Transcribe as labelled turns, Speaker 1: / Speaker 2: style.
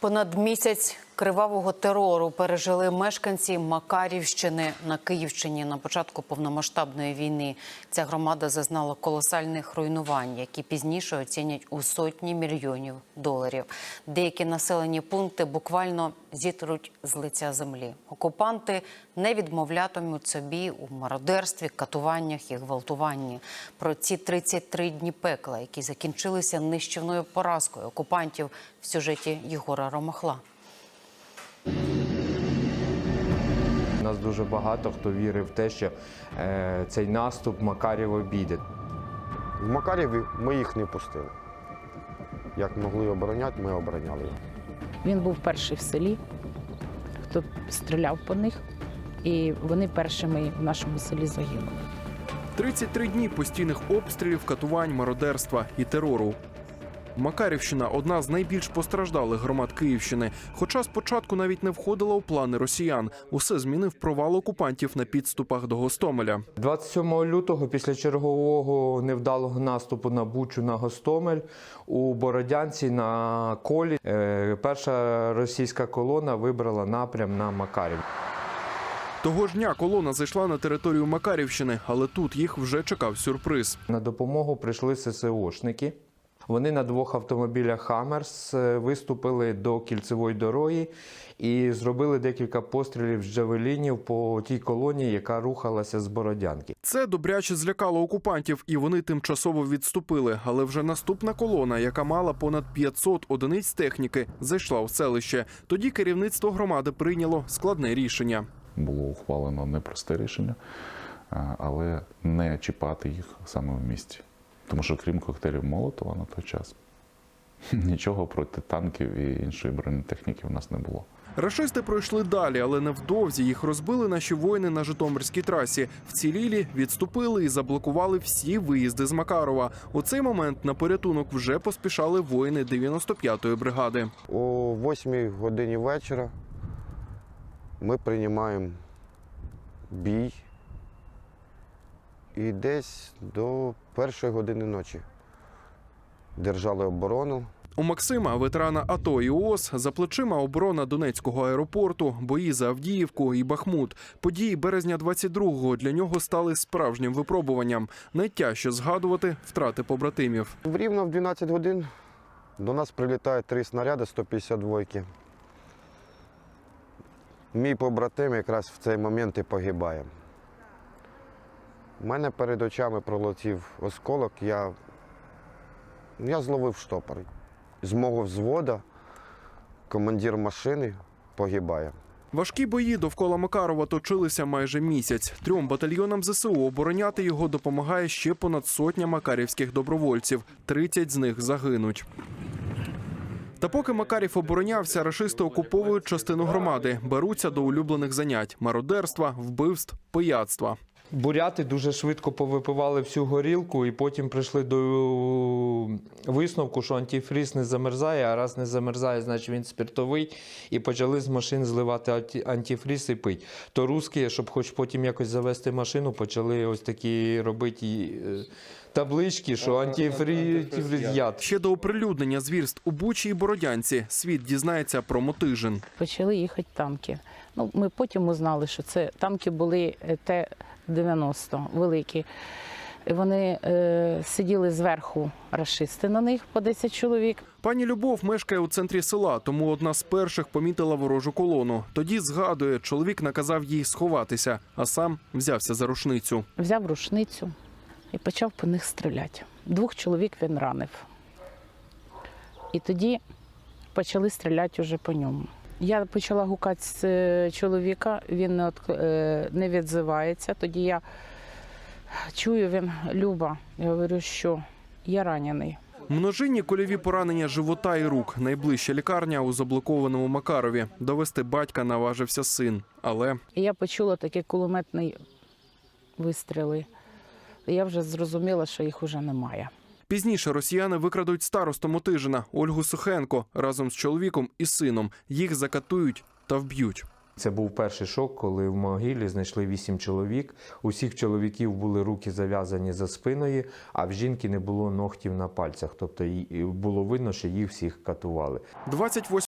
Speaker 1: Понад місяць кривавого терору пережили мешканці Макарівщини на Київщині на початку повномасштабної війни. Ця громада зазнала колосальних руйнувань, які пізніше оцінять у сотні мільйонів доларів. Деякі населені пункти буквально зітруть з лиця землі. Окупанти не відмовлятимуть собі у мародерстві, катуваннях і гвалтуванні. Про ці 33 дні пекла, які закінчилися нищівною поразкою окупантів в сюжеті Єгора Ромахла.
Speaker 2: Нас дуже багато хто вірив в те, що е, цей наступ Макарів обійде.
Speaker 3: В Макарєві ми їх не пустили. Як могли обороняти, ми обороняли.
Speaker 4: Він був перший в селі, хто стріляв по них, і вони першими в нашому селі загинули.
Speaker 5: 33 дні постійних обстрілів, катувань, мародерства і терору. Макарівщина одна з найбільш постраждалих громад Київщини. Хоча спочатку навіть не входила у плани росіян. Усе змінив провал окупантів на підступах до Гостомеля.
Speaker 2: 27 лютого, після чергового невдалого наступу на Бучу на Гостомель, у Бородянці на колі е, перша російська колона вибрала напрям на Макарів.
Speaker 5: Того ж дня колона зайшла на територію Макарівщини, але тут їх вже чекав сюрприз.
Speaker 2: На допомогу прийшли ССОшники. Вони на двох автомобілях Хаммерс е, виступили до кільцевої дороги і зробили декілька пострілів з джавелінів по тій колоні, яка рухалася з Бородянки.
Speaker 5: Це добряче злякало окупантів, і вони тимчасово відступили. Але вже наступна колона, яка мала понад 500 одиниць техніки, зайшла у селище. Тоді керівництво громади прийняло складне рішення.
Speaker 6: було ухвалено непросте рішення, але не чіпати їх саме в місті. Тому що крім коктейлів Молотова на той час нічого проти танків і іншої бронетехніки в нас не було.
Speaker 5: Рашисти пройшли далі, але невдовзі їх розбили наші воїни на Житомирській трасі. Вцілілі відступили і заблокували всі виїзди з Макарова. У цей момент на порятунок вже поспішали воїни 95-ї бригади.
Speaker 3: О 8 годині вечора ми приймаємо бій і десь до першої години ночі держали оборону.
Speaker 5: У Максима, ветерана АТО і ООС, за плечима оборона Донецького аеропорту, бої за Авдіївку і Бахмут. Події березня 22-го для нього стали справжнім випробуванням. Найтяжче згадувати втрати побратимів.
Speaker 3: Рівно в 12 годин до нас прилітають три снаряди 152. Мій побратим якраз в цей момент і погибає. У мене перед очами пролетів осколок, я, я зловив штопор. З мого взвода командир машини погибає.
Speaker 5: Важкі бої довкола Макарова точилися майже місяць. Трьом батальйонам ЗСУ обороняти його допомагає ще понад сотня макарівських добровольців. 30 з них загинуть. Та поки Макарів оборонявся, рашисти окуповують частину громади, беруться до улюблених занять: мародерства, вбивств, пияцтва.
Speaker 2: Буряти дуже швидко повипивали всю горілку і потім прийшли до висновку, що антифріз не замерзає, а раз не замерзає, значить він спиртовий. І почали з машин зливати антифріз і пити. То русські, щоб хоч потім якось завести машину, почали ось такі робити е, таблички, що антифріз яд.
Speaker 5: Ще до оприлюднення звірств у Бучі і Бородянці світ дізнається про Мотижин.
Speaker 4: Почали їхати танки. Ну, ми потім узнали, що це танки були е, Т-90 великі. Вони е, сиділи зверху рашисти на них по 10 чоловік.
Speaker 5: Пані Любов мешкає у центрі села, тому одна з перших помітила ворожу колону. Тоді згадує, чоловік наказав їй сховатися, а сам взявся за рушницю.
Speaker 4: Взяв рушницю і почав по них стріляти. Двох чоловік він ранив. І тоді почали стріляти уже по ньому. Я почала гукати з е, чоловіка, він не, е, не відзивається. Тоді я чую, він Люба. Я говорю, що я ранений.
Speaker 5: Множинні кольові поранення живота і рук. Найближча лікарня у заблокованому Макарові. Довести батька наважився син, але
Speaker 4: я почула такі кулеметні вистріли. Я вже зрозуміла, що їх уже немає.
Speaker 5: Пізніше росіяни викрадуть старосту Мотижина Ольгу Сухенко разом з чоловіком і сином. Їх закатують та вб'ють.
Speaker 2: Це був перший шок, коли в могилі знайшли вісім чоловік. Усіх чоловіків були руки зав'язані за спиною, а в жінки не було ногтів на пальцях. Тобто було видно, що їх всіх катували.
Speaker 5: 28